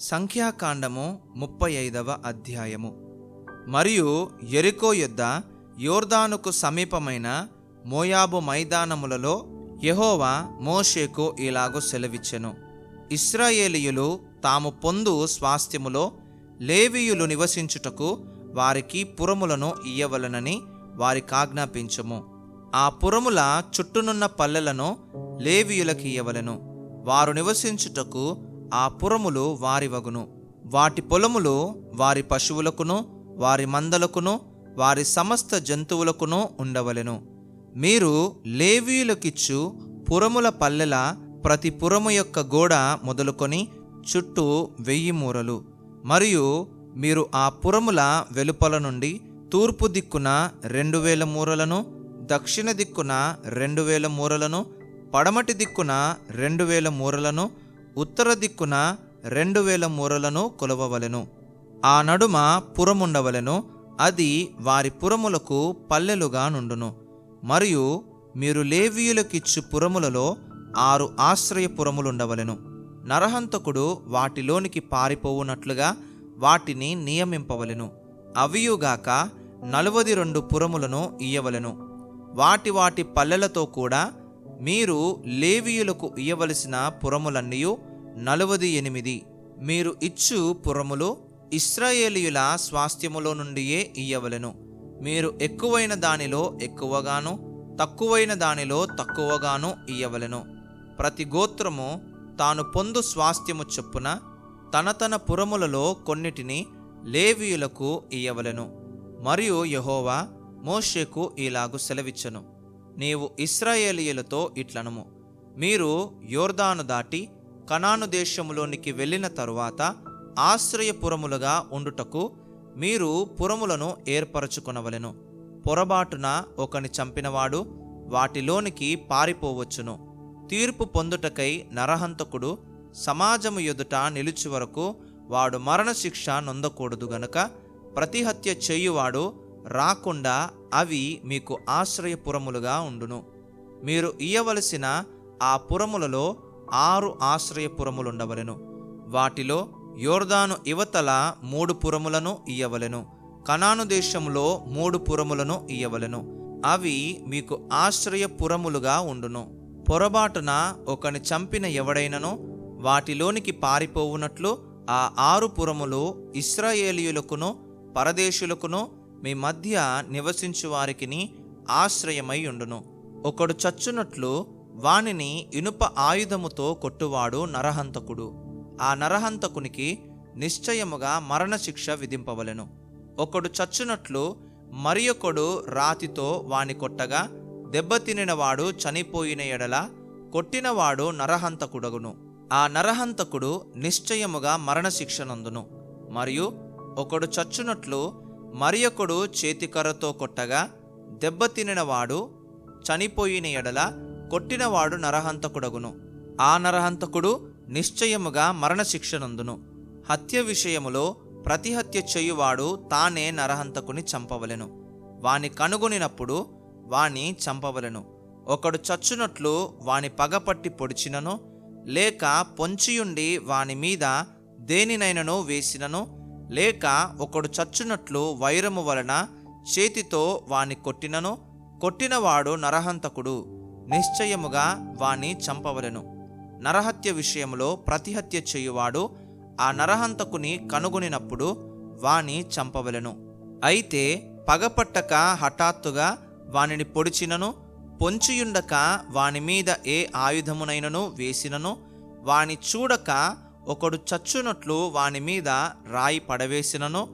సంఖ్యాకాండము ముప్పై ఐదవ అధ్యాయము. మరియు ఎరికో యుద్ధ యోర్దానుకు సమీపమైన మోయాబు మైదానములలో యహోవా మోషేకు ఇలాగో సెలవిచ్చెను. ఇస్రాయేలీయులు తాము పొందు స్వాస్థ్యములో లేవీయులు నివసించుటకు వారికి పురములను ఇయ్యవలనని వారికి ఆజ్ఞాపించము. ఆ పురముల చుట్టూనున్న పల్లెలను లేవీయులకి ఇయ్యవలెను. వారు నివసించుటకు ఆ పురములు వారివగును వాటి పొలములు వారి పశువులకును వారి మందలకును వారి సమస్త జంతువులకును ఉండవలెను. మీరు లేవీయులకిచ్చు పురముల పల్లెల ప్రతి పురము యొక్క గోడ మొదలుకొని చుట్టూ వెయ్యి మూరలు. మరియు మీరు ఆ పురముల వెలుపల నుండి తూర్పు దిక్కున రెండు వేల మూరలను దక్షిణ దిక్కున రెండు వేల మూరలను పడమటి దిక్కున రెండు వేల మూరలను ఉత్తర దిక్కున రెండు వేల మూరలను కొలవవలెను. ఆ నడుమ పురముండవలెను. అది వారి పురములకు పల్లెలుగా నుండును. మరియు మీరు లేవీయులకిచ్చు పురములలో ఆరు ఆశ్రయపురములుండవలెను నరహంతకుడు వాటిలోనికి పారిపోవునట్లుగా వాటిని నియమింపవలెను. అవియుగాక నలువది రెండు పురములను ఇయ్యవలెను. వాటి వాటి పల్లెలతో కూడా మీరు లేవీయులకు ఇయ్యవలసిన పురములన్నీ నలవది ఎనిమిది. మీరు ఇచ్చు పురములు ఇస్రాయేలీయుల స్వాస్థ్యములో నుండియే ఇయ్యవలెను. మీరు ఎక్కువైన దానిలో ఎక్కువగాను తక్కువైన దానిలో తక్కువగాను ఇయ్యవలెను. ప్రతి గోత్రము తాను పొందు స్వాస్థ్యము చొప్పున తన తన పురములలో కొన్నిటిని లేవీయులకు ఇయ్యవలెను. మరియు యహోవా మోషేకు ఇలాగు సెలవిచ్చను. నీవు ఇస్రాయేలీయులతో ఇట్లనుము. మీరు యోర్దాను దాటి కనాను దేశములోనికి వెళ్ళిన తరువాత ఆశ్రయపురములుగా ఉండుటకు మీరు పురములను ఏర్పరచుకొనవలెను. పొరబాటున ఒకని చంపినవాడు వాటిలోనికి పారిపోవచ్చును. తీర్పు పొందుటకై నరహంతకుడు సమాజము ఎదుట నిలిచి వరకు వాడు మరణశిక్ష నొందకూడదు గనుక ప్రతిహత్య చేయువాడు రాకుండా అవి మీకు ఆశ్రయపురములుగా ఉండును. మీరు ఇయ్యవలసిన ఆ పురములలో ఆరు ఆశ్రయపురములుండవలెను. వాటిలో యోర్దాను ఇవతల మూడు పురములను ఇయ్యవలెను. కనాను దేశములో మూడు పురములను ఇయ్యవలెను. అవి మీకు ఆశ్రయపురములుగా ఉండును. పొరబాటున ఒకని చంపిన ఎవడైనను వాటిలోనికి పారిపోవునట్లు ఆ ఆరు పురములు ఇస్రాయేలీయులకును పరదేశులకును మీ మధ్య నివసించు వారికిని ఆశ్రయమై ఉండును. ఒకడు చచ్చునట్లు వానిని ఇనుప ఆయుధముతో కొట్టువాడు నరహంతకుడు. ఆ నరహంతకునికి నిశ్చయముగా మరణశిక్ష విధింపవలెను. ఒకడు చచ్చునట్లు మరి ఒకడు రాతితో వాని కొట్టగా దెబ్బతినినవాడు చనిపోయిన ఎడల కొట్టినవాడు నరహంతకుడగును. ఆ నరహంతకుడు నిశ్చయముగా మరణశిక్షనందును మరియు ఒకడు చచ్చునట్లు మరి ఒకడు చేతికర్రతో కొట్టగా దెబ్బతినినవాడు చనిపోయిన ఎడల కొట్టినవాడు నరహంతకుడగును. ఆ నరహంతకుడు నిశ్చయముగా మరణశిక్షనందును. హత్య విషయములో ప్రతిహత్య చేయువాడు తానే నరహంతకుని చంపవలెను. వాని కనుగొనినప్పుడు వాని చంపవలెను. ఒకడు చచ్చునట్లు వాని పగపట్టి పొడిచినను లేక పొంచియుండి వాని మీద దేనినైనను వేసినను లేక ఒకడు చచ్చునట్లు వైరము వలన చేతితో వాని కొట్టినను కొట్టినవాడు నరహంతకుడు నిశ్చయముగా వాణ్ణి చంపవలెను. నరహత్య విషయంలో ప్రతిహత్య చేయువాడు ఆ నరహంతకుని కనుగొనినప్పుడు వాణి చంపవలెను. అయితే పగపట్టక హఠాత్తుగా వానిని పొడిచినను పొంచియుండక వాని మీద ఏ ఆయుధమునైనను వేసినను వాని చూడక ఒకడు చచ్చునట్లు వాని మీద రాయి పడవేసినను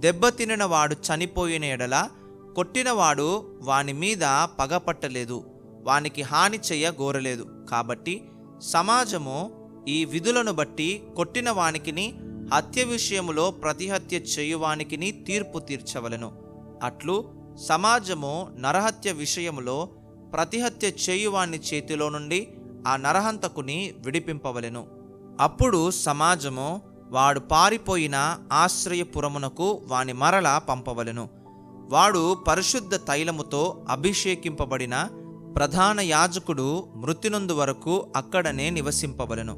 దెబ్బతినిన వాడు చనిపోయిన ఎడల కొట్టినవాడు వాని మీద పగపట్టలేదు వానికి హాని చెయ్య గోరలేదు కాబట్టి సమాజము ఈ విధులను బట్టి కొట్టిన వానికిని హత్య విషయములో ప్రతిహత్య చేయువానికిని తీర్పు తీర్చవలెను. అట్లు సమాజము నరహత్య విషయములో ప్రతిహత్య చేయువాని చేతిలో నుండి ఆ నరహంతకుని విడిపింపవలెను. అప్పుడు సమాజము వాడు పారిపోయిన ఆశ్రయపురమునకు వాని మరల పంపవలెను. వాడు పరిశుద్ధ తైలముతో అభిషేకింపబడిన ప్రధాన యాజకుడు మృతినందు వరకు అక్కడనే నివసింపవలెను.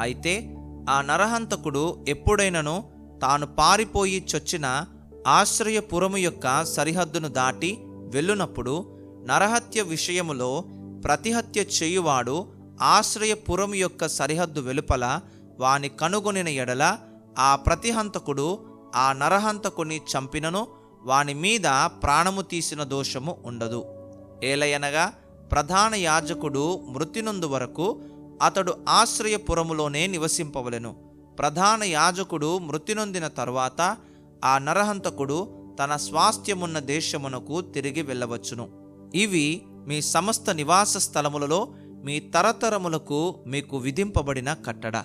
అయితే ఆ నరహంతకుడు ఎప్పుడైనను తాను పారిపోయి చొచ్చిన ఆశ్రయపురము యొక్క సరిహద్దును దాటి వెళ్ళునప్పుడు నరహత్య విషయములో ప్రతిహత్య చేయువాడు ఆశ్రయపురం యొక్క సరిహద్దు వెలుపల వాని కనుగొనిన ఎడల ఆ ప్రతిహంతకుడు ఆ నరహంతకుని చంపినను వాని మీద ప్రాణము తీసిన దోషము ఉండదు. ఏలయనగా ప్రధాన యాజకుడు మృతినందు వరకు అతడు ఆశ్రయపురములోనే నివసింపవలెను. ప్రధాన యాజకుడు మృతినొందిన తరువాత ఆ నరహంతకుడు తన స్వాస్థ్యమున్న దేశమునకు తిరిగి వెళ్ళవచ్చును. ఇవి మీ సమస్త నివాస స్థలములలో మీ తరతరములకు మీకు విధింపబడిన కట్టడ.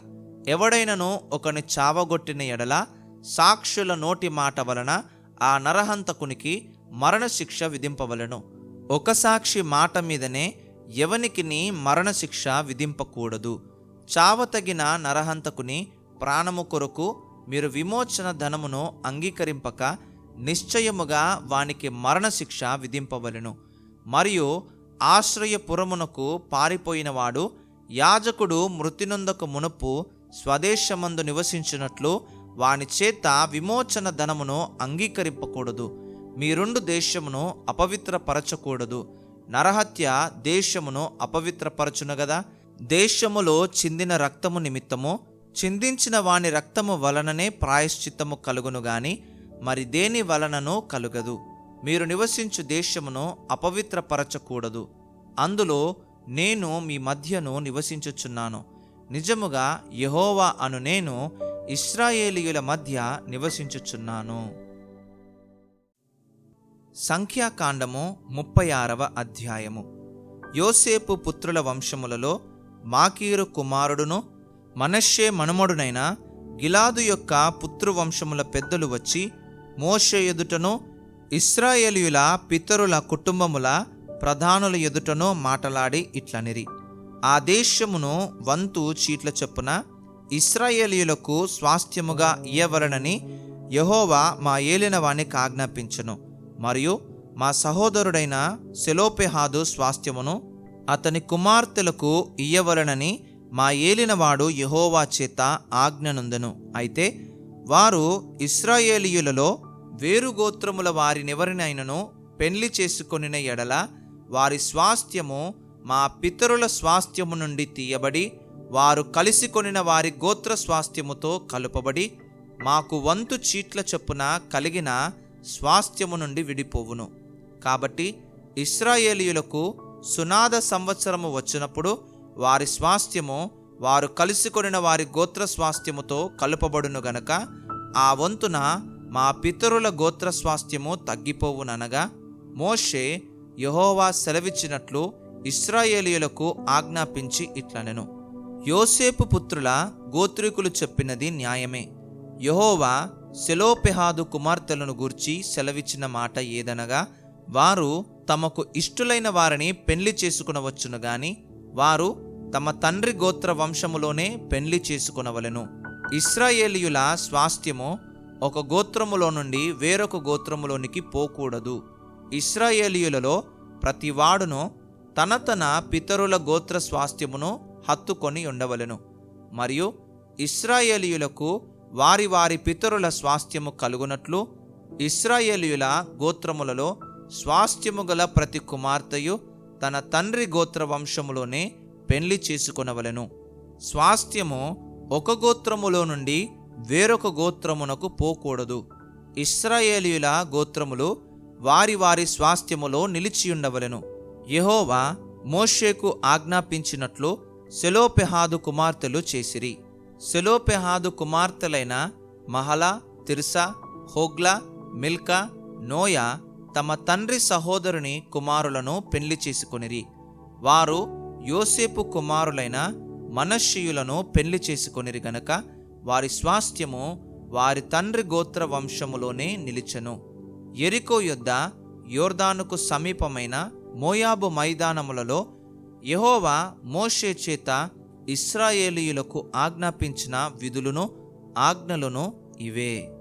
ఎవడైనను ఒకని చావగొట్టిన ఎడల సాక్షుల నోటి మాట వలన ఆ నరహంతకునికి మరణశిక్ష విధింపవలెను. ఒక సాక్షి మాట మీదనే ఎవనికిని మరణశిక్ష విధింపకూడదు. చావతగిన నరహంతకుని ప్రాణము కొరకు మీరు విమోచన ధనమును అంగీకరింపక నిశ్చయముగా వానికి మరణశిక్ష విధింపవలెను. మరియు ఆశ్రయపురమునకు పారిపోయినవాడు యాజకుడు మృతినొందకు మునుపు స్వదేశమందు నివసించినట్లు వాని చేత విమోచన ధనమును అంగీకరింపకూడదు. మీ రెండు దేశమును అపవిత్రపరచకూడదు. నరహత్య దేశమును అపవిత్రపరచును గదా. దేశములో చిందిన రక్తము నిమిత్తము చిందించిన వాని రక్తము వలననే ప్రాయశ్చిత్తము కలుగును గాని మరి దేని వలనను కలుగదు. మీరు నివసించు దేశమును అపవిత్రపరచకూడదు. అందులో నేను మీ మధ్యను నివసించుచున్నాను. నిజముగా యహోవా అను నేను ఇస్రాయేలీయుల మధ్య నివసించుచున్నాను. సంఖ్యాకాండము ముప్పై ఆరవ అధ్యాయము. యోసేపు పుత్రుల వంశములలో మాకీరు కుమారుడును మనష్షే మనుమడునైన గిలాదు యొక్క పుత్రువంశముల పెద్దలు వచ్చి మోషే ఎదుటను ఇస్రాయేలీయుల పితరుల కుటుంబముల ప్రధానుల ఎదుటను మాటలాడి ఇట్లనిరి. ఆ దేశమును వంతు చీట్ల చొప్పున ఇస్రాయేలీయులకు స్వాస్థ్యముగా ఇయ్యవలనని యహోవా మా ఏలిన వానికి ఆజ్ఞాపించను మరియు మా సహోదరుడైన సెలోపెహాదు స్వాస్థ్యమును అతని కుమార్తెలకు ఇయ్యవలనని మా ఏలినవాడు యహోవా చేత ఆజ్ఞనుందను. అయితే వారు ఇస్రాయేలీయులలో వేరు గోత్రముల వారినెవరినైనను పెళ్ళి చేసుకొనిన ఎడల వారి స్వాస్థ్యము మా పితరుల స్వాస్థ్యము నుండి తీయబడి వారు కలిసి కొనిన వారి గోత్ర స్వాస్థ్యముతో కలుపబడి మాకు వంతు చీట్ల చొప్పున కలిగిన స్వాస్థ్యము నుండి విడిపోవును. కాబట్టి ఇస్రాయేలీయులకు సునాద సంవత్సరము వచ్చినప్పుడు వారి స్వాస్థ్యము వారు కలిసి కొనిన వారి గోత్ర స్వాస్థ్యముతో కలుపబడును గనక ఆ వంతున మా పితరుల గోత్ర స్వాస్థ్యము తగ్గిపోవుననగా మోషే యహోవా సెలవిచ్చినట్లు ఇస్రాయేలీయులకు ఆజ్ఞాపించి ఇట్లనెను. యోసేపు పుత్రుల గోత్రికులు చెప్పినది న్యాయమే. యహోవా సెలోపెహాదు కుమార్తెలను గూర్చి సెలవిచ్చిన మాట ఏదనగా వారు తమకు ఇష్టులైన వారిని పెళ్ళి చేసుకునవచ్చును గాని వారు తమ తండ్రి గోత్ర వంశములోనే పెళ్ళి చేసుకునవలెను. ఇస్రాయేలీయుల స్వాస్థ్యము ఒక గోత్రములో నుండి వేరొక గోత్రములోనికి పోకూడదు. ఇస్రాయేలీయులలో ప్రతివాడును తన తన పితరుల గోత్ర స్వాస్థ్యమును హత్తుకొని ఉండవలెను. మరియు ఇస్రాయేలీయులకు వారి వారి పితరుల స్వాస్థ్యము కలుగునట్లు ఇస్రాయేలీయుల గోత్రములలో స్వాస్థ్యము గల ప్రతి కుమార్తెయు తన తండ్రి గోత్ర వంశములోనే పెళ్ళి చేసుకొనవలెను. స్వాస్థ్యము ఒక గోత్రములో నుండి వేరొక గోత్రమునకు పోకూడదు. ఇస్రాయేలీయుల గోత్రములు వారి వారి స్వాస్థ్యములో నిలిచియుండవలెను. యహోవా మోషేకు ఆజ్ఞాపించినట్లు సెలోపెహాదు కుమార్తెలు చేసిరి. Zelophehad కుమార్తెలైన Mahlah Tirzah Hoglah Milcah Noah తమ తండ్రి సహోదరుని కుమారులను పెళ్ళి చేసుకొనిరి. వారు యోసేపు కుమారులైన మనష్షీయులను పెళ్ళి చేసుకొనిరి గనక వారి స్వాస్థ్యము వారి తండ్రి గోత్ర వంశములోనే నిలిచెను. ఎరికో యొద్ద యోర్దానుకు సమీపమైన మోయాబు మైదానములలో యహోవా మోషే చేత ఇస్రాయేలీయులకు ఆజ్ఞాపించిన విధులను ఆజ్ఞలను ఇవే.